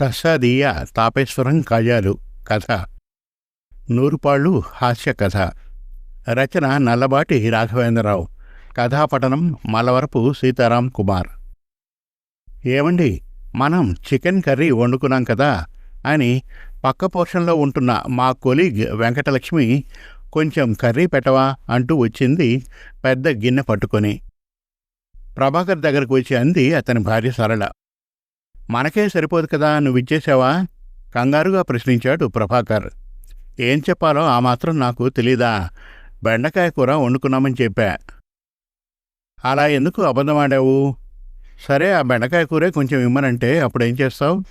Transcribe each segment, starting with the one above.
తస్సాదీయ తాపేశ్వరం కాజాలు కథ. నూరుపాళ్ళు హాస్య కథ. రచన నల్లబాటి రాఘవేంద్రరావు. కథాపఠనం మలవరపు సీతారాం కుమార్. ఏమండి మనం చికెన్ కర్రీ వండుకున్నాం కదా అని పక్క పోర్షన్లో ఉంటున్న మా కొలీగ్ వెంకటలక్ష్మి కొంచెం కర్రీ పెట్టవా అంటూ వచ్చింది పెద్ద గిన్నె పట్టుకొని. ప్రభాకర్ దగ్గరకు వచ్చి అంది అతని భార్య సరళ. మనకే సరిపోదు కదా నువ్వు ఇచ్చేసావా కంగారుగా ప్రశ్నించాడు ప్రభాకర్. ఏం చెప్పాలో ఆ మాత్రం నాకు తెలీదా? బెండకాయ కూర వండుకున్నామని చెప్పా. అలా ఎందుకు అబద్ధం ఆడావు? సరే ఆ బెండకాయ కూరే కొంచెం ఇమ్మనంటే అప్పుడేం చేస్తావు?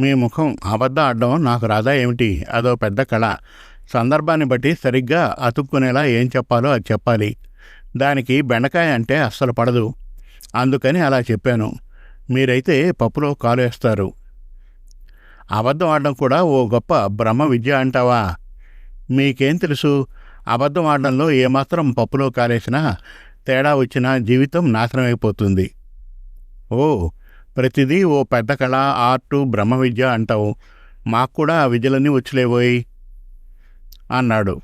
మీ ముఖం అబద్ధం ఆడడం నాకు రాదా ఏమిటి? అదో పెద్ద కళ. సందర్భాన్ని బట్టి సరిగ్గా అతుక్కునేలా ఏం చెప్పాలో అది చెప్పాలి. దానికి బెండకాయ అంటే అస్సలు పడదు. అందుకని అలా చెప్పాను. మీరైతే పప్పులో కాలు వేస్తారు అబద్ధం ఆడడం కూడా ఓ గొప్ప బ్రహ్మ విద్య అంటావా? మీకేం తెలుసు? అబద్ధం ఆడడంలో ఏమాత్రం పప్పులో కాలేసినా తేడా వచ్చినా జీవితం నాశనం అయిపోతుంది ఓ ప్రతిదీ ఓ పెద్ద కళ ఆర్టు బ్రహ్మ విద్య అంటావు. మాకు కూడా ఆ విద్యలన్నీ వచ్చలేవోయి అన్నాడు.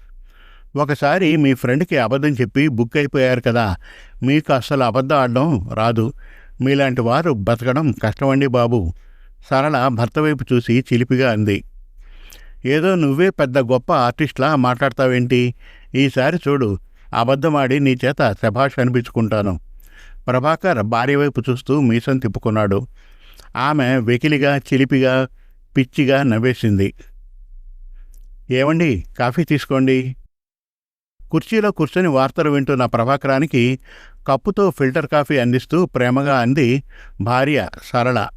ఒకసారి మీ ఫ్రెండ్కి అబద్ధం చెప్పి బుక్ అయిపోయారు కదా. మీకు అస్సలు అబద్ధం ఆడడం రాదు. మీలాంటి వారు బతకడం కష్టమండి బాబు. సరళ భర్త వైపు చూసి చిలిపిగా అంది. ఏదో నువ్వే పెద్ద గొప్ప ఆర్టిస్ట్లా మాట్లాడతావేంటి? ఈసారి చూడు అబద్ధమాడి నీ చేత శభాష్ అనిపించుకుంటాను. ప్రభాకర్ భార్య వైపు చూస్తూ మీసం తిప్పుకున్నాడు. ఆమె వెకిలిగా చిలిపిగా పిచ్చిగా నవ్వేసింది. ఏమండి కాఫీ తీసుకోండి. కుర్చీలో కూర్చొని వార్తలు వింటున్న ప్రభాకరానికి కప్పుతో ఫిల్టర్ కాఫీ అందిస్తూ ప్రేమగా అంది భార్య సరళ.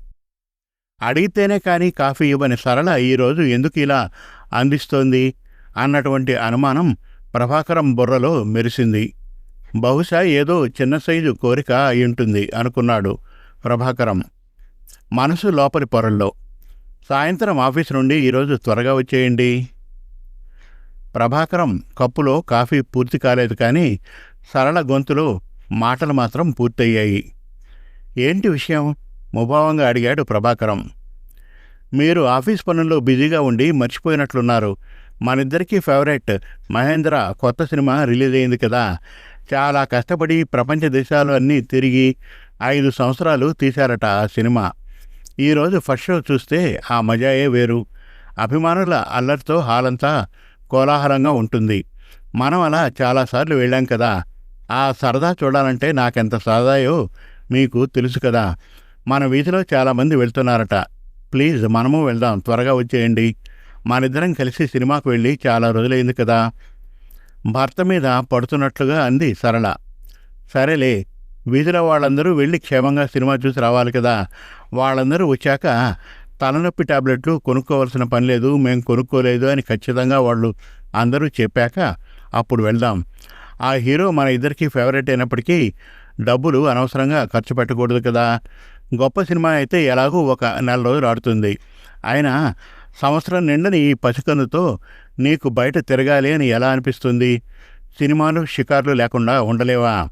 అడిగితేనే కానీ కాఫీ ఇవ్వని సరళ ఈరోజు ఎందుకు ఇలా అందిస్తోంది అన్నటువంటి అనుమానం ప్రభాకరం బుర్రలో మెరిసింది. బహుశా ఏదో చిన్న సైజు కోరిక అయి అనుకున్నాడు ప్రభాకరం. మనసు లోపలి పొరల్లో. సాయంత్రం ఆఫీస్ నుండి ఈరోజు త్వరగా వచ్చేయండి. ప్రభాకరం కప్పులో కాఫీ పూర్తి కాలేదు కానీ సరళ గొంతులో మాటలు మాత్రం పూర్తయ్యాయి. ఏంటి విషయం? ముభావంగా అడిగాడు ప్రభాకరం. మీరు ఆఫీస్ పనుల్లో బిజీగా ఉండి మర్చిపోయినట్లున్నారు. మనిద్దరికీ ఫేవరెట్. మహేంద్ర కొత్త సినిమా రిలీజ్ అయింది కదా. చాలా కష్టపడి ప్రపంచ దేశాలు అన్నీ తిరిగి ఐదు సంవత్సరాలు తీశారట ఆ సినిమా. ఈరోజు ఫస్ట్ షో చూస్తే ఆ మజాయే వేరు. అభిమానుల అల్లరితో హాలంతా కోలాహలంగా ఉంటుంది. మనం అలా చాలాసార్లు వెళ్ళాం కదా. ఆ సరదా చూడాలంటే నాకెంత సరదాయో మీకు తెలుసు కదా. మన వీధిలో చాలామంది వెళ్తున్నారట. ప్లీజ్ మనము వెళ్దాం త్వరగా వచ్చేయండి. మనిద్దరం కలిసి సినిమాకు వెళ్ళి చాలా రోజులైంది కదా. భర్త మీద పడుతున్నట్లుగా అంది సరళ. సరేలే వీధిలో వాళ్ళందరూ వెళ్ళి క్షేమంగా సినిమా చూసి రావాలి కదా. వాళ్ళందరూ వచ్చాక తలనొప్పి టాబ్లెట్లు కొనుక్కోవాల్సిన పని లేదు మేము కొనుక్కోలేదు అని ఖచ్చితంగా వాళ్ళు అందరూ చెప్పాక అప్పుడు వెళ్దాం. ఆ హీరో మన ఇద్దరికీ ఫేవరెట్ అయినప్పటికీ డబ్బులు అనవసరంగా ఖర్చు పెట్టకూడదు కదా. గొప్ప సినిమా అయితే ఎలాగూ ఒక నెల రోజులు ఆడుతుంది. అయినా సంవత్సరం నిండని ఈ పసికన్నుతో నీకు బయట తిరగాలి అని ఎలా అనిపిస్తుంది? సినిమాలు షికార్లు లేకుండా ఉండలేవా?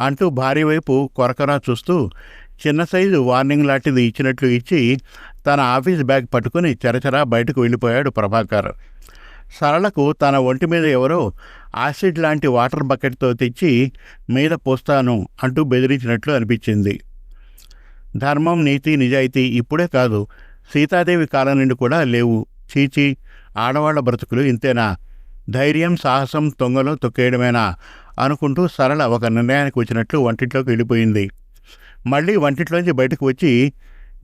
అంటూ భార్య వైపు కొరకరా చూస్తూ చిన్న సైజు వార్నింగ్ లాంటిది ఇచ్చినట్లు ఇచ్చి తన ఆఫీస్ బ్యాగ్ పట్టుకుని చెరచరా బయటకు వెళ్ళిపోయాడు ప్రభాకర్. సరళకు తన ఒంటి మీద ఎవరో యాసిడ్ లాంటి వాటర్ బకెట్తో తెచ్చి మీద పోస్తాను అంటూ బెదిరించినట్లు అనిపించింది. ధర్మం నీతి నిజాయితీ ఇప్పుడే కాదు. సీతాదేవి కాలం నుండి కూడా లేవు. చీచి ఆడవాళ్ళ బ్రతుకులు ఇంతేనా? ధైర్యం సాహసం తొంగలో తొక్కేయడమేనా? అనుకుంటూ సరళ ఒక నిర్ణయానికి వచ్చినట్లు వంటింట్లోకి వెళ్ళిపోయింది. మళ్ళీ వంటింట్లోంచి బయటకు వచ్చి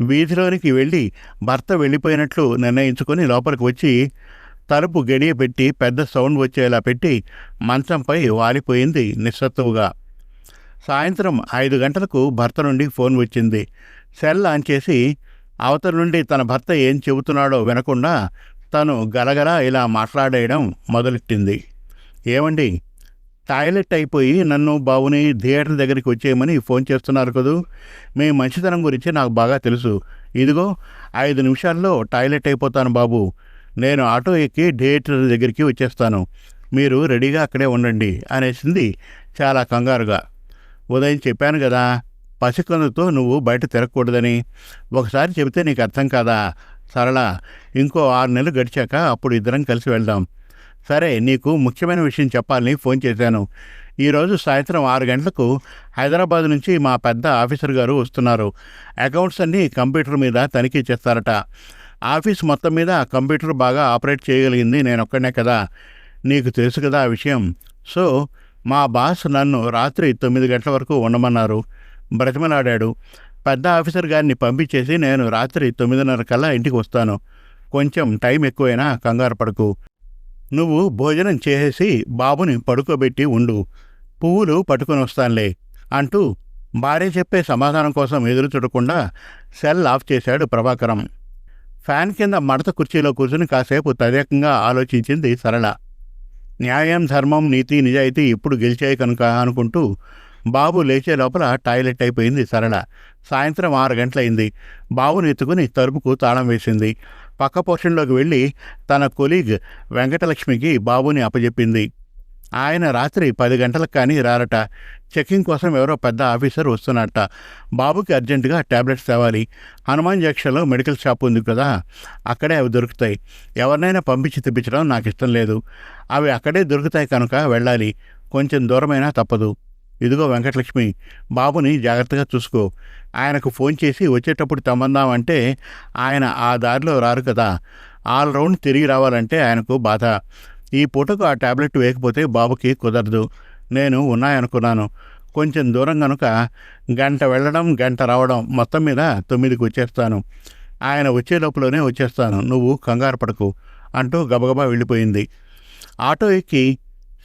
వీధిలోనికి వెళ్ళి భర్త వెళ్ళిపోయినట్లు నిర్ణయించుకొని లోపలికి వచ్చి తలుపు గడియపెట్టి పెద్ద సౌండ్ వచ్చేలా పెట్టి మంచంపై వాలిపోయింది నిస్సత్తువుగా సాయంత్రం ఐదు గంటలకు భర్త నుండి ఫోన్ వచ్చింది. సెల్ ఆన్ చేసి అవతల నుండి తన భర్త ఏం చెబుతున్నాడో వినకుండా తను గలగల ఇలా మాట్లాడేయడం మొదలెట్టింది. ఏమండి? టాయిలెట్ అయిపోయి నన్ను బావుని థియేటర్ దగ్గరికి వచ్చేయమని ఫోన్ చేస్తున్నారు కదూ? మీ మంచితనం గురించి నాకు బాగా తెలుసు. ఇదిగో ఐదు నిమిషాల్లో టాయిలెట్ అయిపోతాను బాబు. నేను ఆటో ఎక్కి థియేటర్ దగ్గరికి వచ్చేస్తాను. మీరు రెడీగా అక్కడే ఉండండి అనేసింది చాలా కంగారుగా. ఉదయం చెప్పాను కదా పసికందుతో నువ్వు బయట తిరగకూడదని. ఒకసారి చెబితే నీకు అర్థం కాదా? సరళ ఇంకో ఆరు నెలలు గడిచాక అప్పుడు ఇద్దరం కలిసి వెళ్దాం. సరే నీకు ముఖ్యమైన విషయం చెప్పాలని ఫోన్ చేశాను. ఈరోజు సాయంత్రం ఆరు గంటలకు హైదరాబాద్ నుంచి మా పెద్ద ఆఫీసర్ గారు వస్తున్నారు. అకౌంట్స్ అన్నీ కంప్యూటర్ మీద తనిఖీ చేస్తారట. ఆఫీస్ మొత్తం మీద కంప్యూటర్ బాగా ఆపరేట్ చేయగలిగింది నేను ఒక్కనే కదా. నీకు తెలుసు కదా ఆ విషయం. సో మా బాస్ నన్ను రాత్రి తొమ్మిది గంటల వరకు ఉండమన్నారు. బ్రతిమలాడాడు. పెద్ద ఆఫీసర్ గారిని పంపించేసి నేను రాత్రి తొమ్మిదిన్నర కల్లా ఇంటికి వస్తాను. కొంచెం టైం ఎక్కువైనా కంగారు పడకు. నువ్వు భోజనం చేసేసి బాబుని పడుకోబెట్టి ఉండు. పువ్వులు పట్టుకొని వస్తానులే అంటూ భార్య చెప్పే సమాధానం కోసం ఎదురు చూడకుండా సెల్ ఆఫ్ చేశాడు ప్రభాకరం. ఫ్యాన్ కింద మడత కుర్చీలో కూర్చుని కాసేపు తదేకంగా ఆలోచించింది సరళ. న్యాయం ధర్మం నీతి నిజాయితీ ఇప్పుడు గెలిచాయి కనుక అనుకుంటూ బాబు లేచే లోపల టాయిలెట్ అయిపోయింది సరళ. సాయంత్రం ఆరు గంటలైంది. బాబుని ఎత్తుకుని తలుపుకు తాళం వేసింది. పక్క పోర్షన్లోకి వెళ్ళి తన కొలీగ్ వెంకటలక్ష్మికి బాబుని అప్పజెప్పింది. ఆయన రాత్రి పది గంటలకు కానీ రారట. చెకింగ్ కోసం ఎవరో పెద్ద ఆఫీసర్ వస్తున్నట్ట బాబుకి అర్జెంటుగా ట్యాబ్లెట్స్ తేవాలి. హనుమాన్ జంక్షన్లో మెడికల్ షాప్ ఉంది కదా అక్కడే అవి దొరుకుతాయి. ఎవరినైనా పంపించి తెప్పించడం నాకు ఇష్టం లేదు. అవి అక్కడే దొరుకుతాయి కనుక వెళ్ళాలి. కొంచెం దూరమైనా తప్పదు. ఇదిగో వెంకటలక్ష్మి బాబుని జాగ్రత్తగా చూసుకో. ఆయనకు ఫోన్ చేసి వచ్చేటప్పుడు తమ్మందామంటే ఆయన ఆ దారిలో రారు కదా. ఆల్ రౌండ్ తిరిగి రావాలంటే ఆయనకు బాధ. ఈ పూటకు ఆ టాబ్లెట్ వేయకపోతే బాబుకి కుదరదు. నేను ఉన్నాయనుకున్నాను. కొంచెం దూరం కనుక గంట వెళ్ళడం గంట రావడం మొత్తం మీద తొమ్మిదికి వచ్చేస్తాను. ఆయన వచ్చే లోపలనే వచ్చేస్తాను. నువ్వు కంగారు పడకు అంటూ గబగబా వెళ్ళిపోయింది. ఆటో ఎక్కి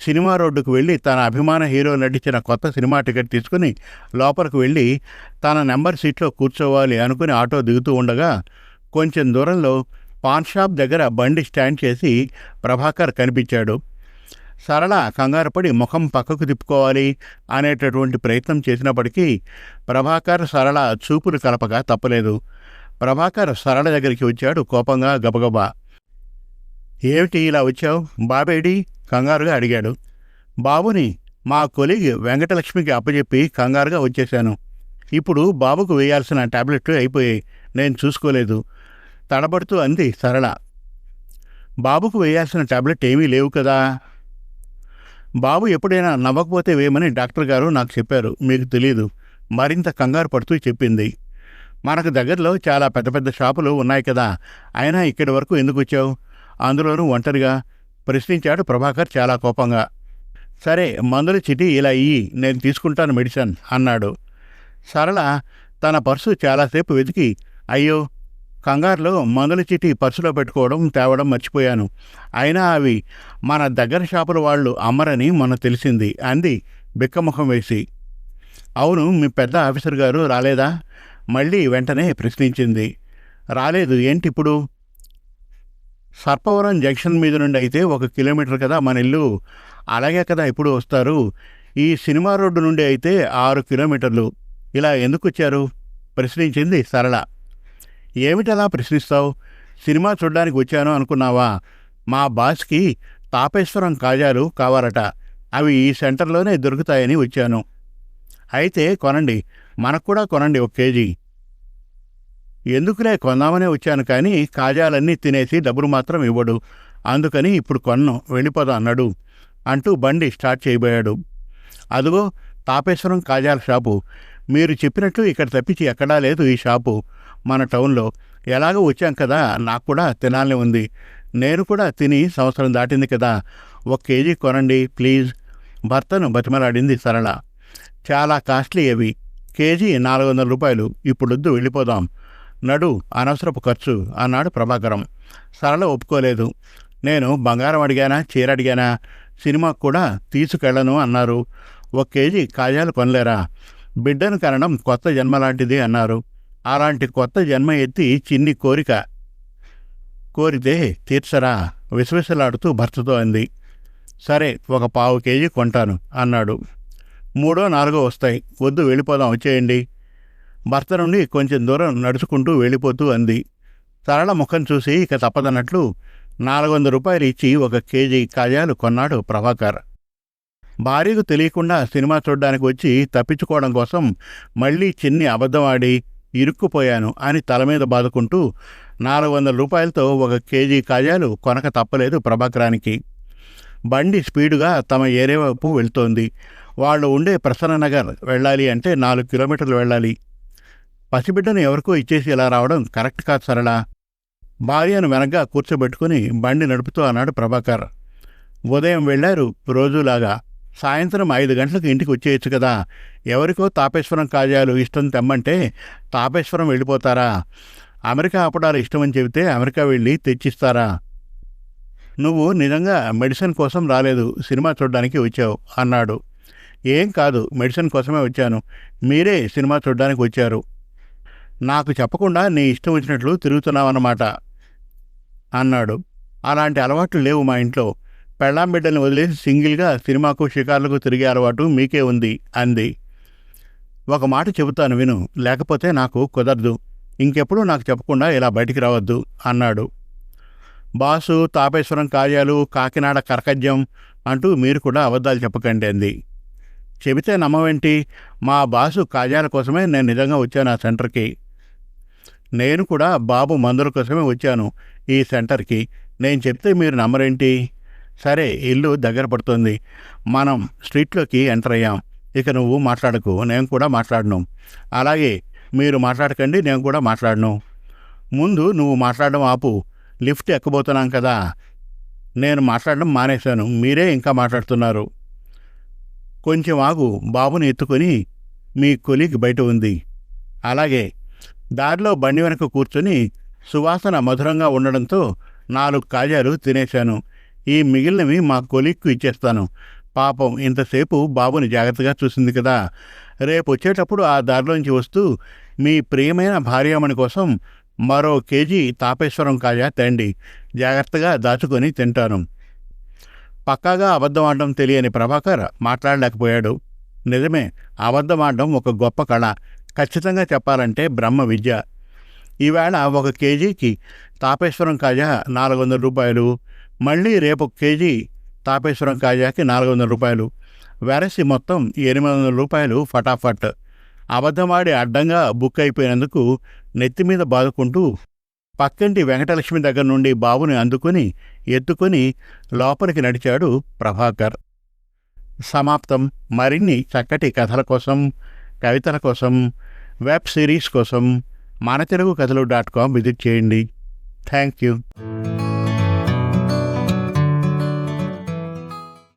సినిమా రోడ్డుకు వెళ్ళి తన అభిమాన హీరో నటించిన కొత్త సినిమా టికెట్ తీసుకుని లోపలికి వెళ్ళి తన నెంబర్ సీట్లో కూర్చోవాలి అనుకుని ఆటో దిగుతూ ఉండగా కొంచెం దూరంలో పాన్ షాప్ దగ్గర బండి స్టాండ్ చేసి ప్రభాకర్ కనిపించాడు. సరళ కంగారుపడి ముఖం పక్కకు తిప్పుకోవాలి అనేటటువంటి ప్రయత్నం చేసినప్పటికీ ప్రభాకర్ సరళ చూపులు కలపక తప్పలేదు. ప్రభాకర్ సరళ దగ్గరికి వచ్చాడు కోపంగా గబగబా. ఏమిటి ఇలా వచ్చావు? బాబేడి? కంగారుగా అడిగాడు. బాబుని మా కొలిగి వెంకటలక్ష్మికి అప్పచెప్పి కంగారుగా వచ్చేశాను. ఇప్పుడు బాబుకు వేయాల్సిన టాబ్లెట్లు అయిపోయాయి. నేను చూసుకోలేదు. తడబడుతూ అంది సరళ. బాబుకు వేయాల్సిన టాబ్లెట్ ఏమీ లేవు కదా? బాబు ఎప్పుడైనా నవ్వకపోతే వేయమని డాక్టర్ గారు నాకు చెప్పారు. మీకు తెలియదు మరింత కంగారు పడుతూ చెప్పింది. మనకు దగ్గరలో చాలా పెద్ద పెద్ద షాపులు ఉన్నాయి కదా. అయినా ఇక్కడి వరకు ఎందుకు వచ్చావు? అందులోనూ ఒంటరిగా? ప్రశ్నించాడు ప్రభాకర్ చాలా కోపంగా. సరే మందుల చిటి ఇలా ఇయ్యి నేను తీసుకుంటాను మెడిసిన్ అన్నాడు. సరళ తన పర్సు చాలాసేపు వెతికి అయ్యో కంగారులో మందుల చిటి పర్సులో పెట్టుకోవడం తేవడం మర్చిపోయాను. అయినా అవి మన దగ్గర షాపుల వాళ్ళు అమ్మరని మొన్న తెలిసింది అంది బిక్కముఖం వేసి. అవును మీ పెద్ద ఆఫీసర్ గారు రాలేదా? మళ్ళీ వెంటనే ప్రశ్నించింది. రాలేదు ఏంటి ఇప్పుడు సర్పవరం జంక్షన్ మీద నుండి అయితే ఒక కిలోమీటర్ కదా మన ఇల్లు. అలాగే కదా ఇప్పుడు వస్తారు. ఈ సినిమా రోడ్డు నుండి అయితే ఆరు కిలోమీటర్లు. ఇలా ఎందుకు వచ్చారు? ప్రశ్నించింది సరళ. ఏమిటలా ప్రశ్నిస్తావు? సినిమా చూడడానికి వచ్చాను అనుకున్నావా? మా బాస్కి తాపేశ్వరం కాజాలు కావాలట. అవి ఈ సెంటర్లోనే దొరుకుతాయని వచ్చాను. అయితే కొనండి మనకు కూడా కొనండి ఒక కేజీ. ఎందుకులే కొందామనే వచ్చాను కానీ కాజాలన్నీ తినేసి డబ్బులు మాత్రం ఇవ్వడు. అందుకని ఇప్పుడు కొన్ను వెళ్ళిపోదా అన్నాడు. అంటూ బండి స్టార్ట్ చేయబోయాడు. అదిగో తాపేశ్వరం కాజాల షాపు. మీరు చెప్పినట్లు ఇక్కడ తప్పించి ఎక్కడా లేదు ఈ షాపు. మన టౌన్లో ఎలాగో వచ్చాం కదా నాకు కూడా తినాలని ఉంది. నేను కూడా తిని సంవత్సరం దాటింది కదా ఒక కేజీ కొనండి ప్లీజ్. భర్తను బతిమలాడింది సరళ. చాలా కాస్ట్లీ అవి. కేజీ నాలుగు వందల రూపాయలు. ఇప్పుడొద్దు వెళ్ళిపోదాం. నడు అనవసరపు ఖర్చు అన్నాడు ప్రభాకరం. సరళ ఒప్పుకోలేదు. నేను బంగారం అడిగానా చీర అడిగానా? సినిమాకు కూడా తీసుకెళ్ళను అన్నారు. ఒక కేజీ కాజాలు కొనలేరా? బిడ్డను కనడం కొత్త జన్మ లాంటిది అన్నారు. అలాంటి కొత్త జన్మ ఎత్తి చిన్ని కోరిక. కోరితే తీర్చరా విసవిసలాడుతూ భర్తతో అంది. సరే ఒక పావు కేజీ కొంటాను అన్నాడు. మూడో నాలుగో వస్తాయి. వద్దు వెళ్ళిపోదాం వచ్చేయండి. భర్త నుండి కొంచెం దూరం నడుచుకుంటూ వెళ్ళిపోతూ అంది. సరళ ముఖం చూసి ఇక తప్పదన్నట్లు నాలుగు వందల రూపాయలు ఇచ్చి ఒక కేజీ కాజాలు కొన్నాడు ప్రభాకర్. భార్యకు తెలియకుండా సినిమా చూడడానికి వచ్చి తప్పించుకోవడం కోసం మళ్ళీ చిన్ని అబద్ధం ఆడి ఇరుక్కుపోయాను అని తల మీద బాదుకుంటూ నాలుగు వందల రూపాయలతో ఒక కేజీ కాజాలు కొనక తప్పలేదు ప్రభాకరానికి. బండి స్పీడుగా తమ ఏరియా వైపు వెళ్తోంది. వాళ్ళు ఉండే ప్రసన్ననగర్ వెళ్ళాలి అంటే నాలుగు కిలోమీటర్లు వెళ్ళాలి. పసిబిడ్డను ఎవరికో ఇచ్చేసి ఇలా రావడం కరెక్ట్ కాదు సరళ. భార్యను వెనగ్గా కూర్చోబెట్టుకుని బండి నడుపుతూ అన్నాడు ప్రభాకర్. ఉదయం వెళ్ళారు రోజులాగా. సాయంత్రం ఐదు గంటలకు ఇంటికి వచ్చేయచ్చు కదా. ఎవరికో తాపేశ్వరం కాజాలు ఇష్టం తెమ్మంటే తాపేశ్వరం వెళ్ళిపోతారా? అమెరికా అప్పడాలు ఇష్టమని చెబితే అమెరికా వెళ్ళి తెచ్చిస్తారా? నువ్వు నిజంగా మెడిసిన్ కోసం రాలేదు సినిమా చూడడానికి వచ్చావు అన్నాడు. ఏం కాదు మెడిసిన్ కోసమే వచ్చాను. మీరే సినిమా చూడడానికి వచ్చారు. నాకు చెప్పకుండా నీ ఇష్టం వచ్చినట్లు తిరుగుతున్నావన్నమాట అన్నాడు. అలాంటి అలవాట్లు లేవు మా ఇంట్లో. పెళ్ళాం బిడ్డని వదిలేసి సింగిల్గా సినిమాకు షికార్లకు తిరిగే అలవాటు మీకే ఉంది అంది. ఒక మాట చెబుతాను విను లేకపోతే నాకు కుదరదు. ఇంకెప్పుడు నాకు చెప్పకుండా ఇలా బయటికి రావద్దు అన్నాడు. బాసు తాపేశ్వరం కార్యాలు కాకినాడ కర్కజ్యం అంటూ మీరు కూడా అబద్ధాలు చెప్పకండి అంది. చెబితే నమ్మవేంటి? మా బాసు కాజాల కోసమే నేను నిజంగా వచ్చాను ఆ సెంటర్కి. నేను కూడా బాబు మందుల కోసమే వచ్చాను ఈ సెంటర్కి. నేను చెప్తే మీరు నమ్మరేంటి? సరే ఇల్లు దగ్గర పడుతుంది. మనం స్ట్రీట్లోకి ఎంటర్ అయ్యాం. ఇక నువ్వు మాట్లాడకు నేను కూడా మాట్లాడను. అలాగే మీరు మాట్లాడకండి నేను కూడా మాట్లాడను. ముందు నువ్వు మాట్లాడడం ఆపు. లిఫ్ట్ ఎక్కబోతున్నాం కదా. నేను మాట్లాడడం మానేశాను. మీరే ఇంకా మాట్లాడుతున్నారు. కొంచెం ఆగు. బాబుని ఎత్తుకొని మీ కొలిగ్ బయట ఉంది. అలాగే దారిలో బండి వెనక కూర్చొని సువాసన మధురంగా ఉండడంతో నాలుగు కాజాలు తినేశాను. ఈ మిగిలినవి మా కొలిక్కు ఇచ్చేస్తాను. పాపం ఇంతసేపు బాబుని జాగ్రత్తగా చూసింది కదా. రేపు వచ్చేటప్పుడు ఆ దారిలోంచి వస్తూ మీ ప్రియమైన భార్యామణి కోసం మరో కేజీ తాపేశ్వరం కాజా తండి. జాగ్రత్తగా దాచుకొని తింటాను. పక్కాగా అబద్ధం ఆడడం తెలియని ప్రభాకర్ మాట్లాడలేకపోయాడు. నిజమే అబద్ధం ఆడడం ఒక గొప్ప కళ. ఖచ్చితంగా చెప్పాలంటే బ్రహ్మ విద్య. ఈవేళ ఒక కేజీకి తాపేశ్వరం కాజా నాలుగు వందల రూపాయలు. మళ్ళీ రేపు కేజీ తాపేశ్వరం కాజాకి నాలుగు వందల రూపాయలు. వెరసి మొత్తం ఎనిమిది వందల రూపాయలు ఫటాఫట్. అబద్ధమాడి అడ్డంగా బుక్ అయిపోయినందుకు నెత్తి మీద బాదుకుంటూ పక్కింటి వెంకటలక్ష్మి దగ్గర నుండి బాబుని అందుకుని ఎత్తుకొని లోపలికి నడిచాడు ప్రభాకర్. సమాప్తం. మరిన్ని చక్కటి కథల కోసం కవితల కోసం వెబ్ సిరీస్ కోసం మన తెలుగు కథలు డాట్ కామ్ విజిట్ చేయండి. Thank you.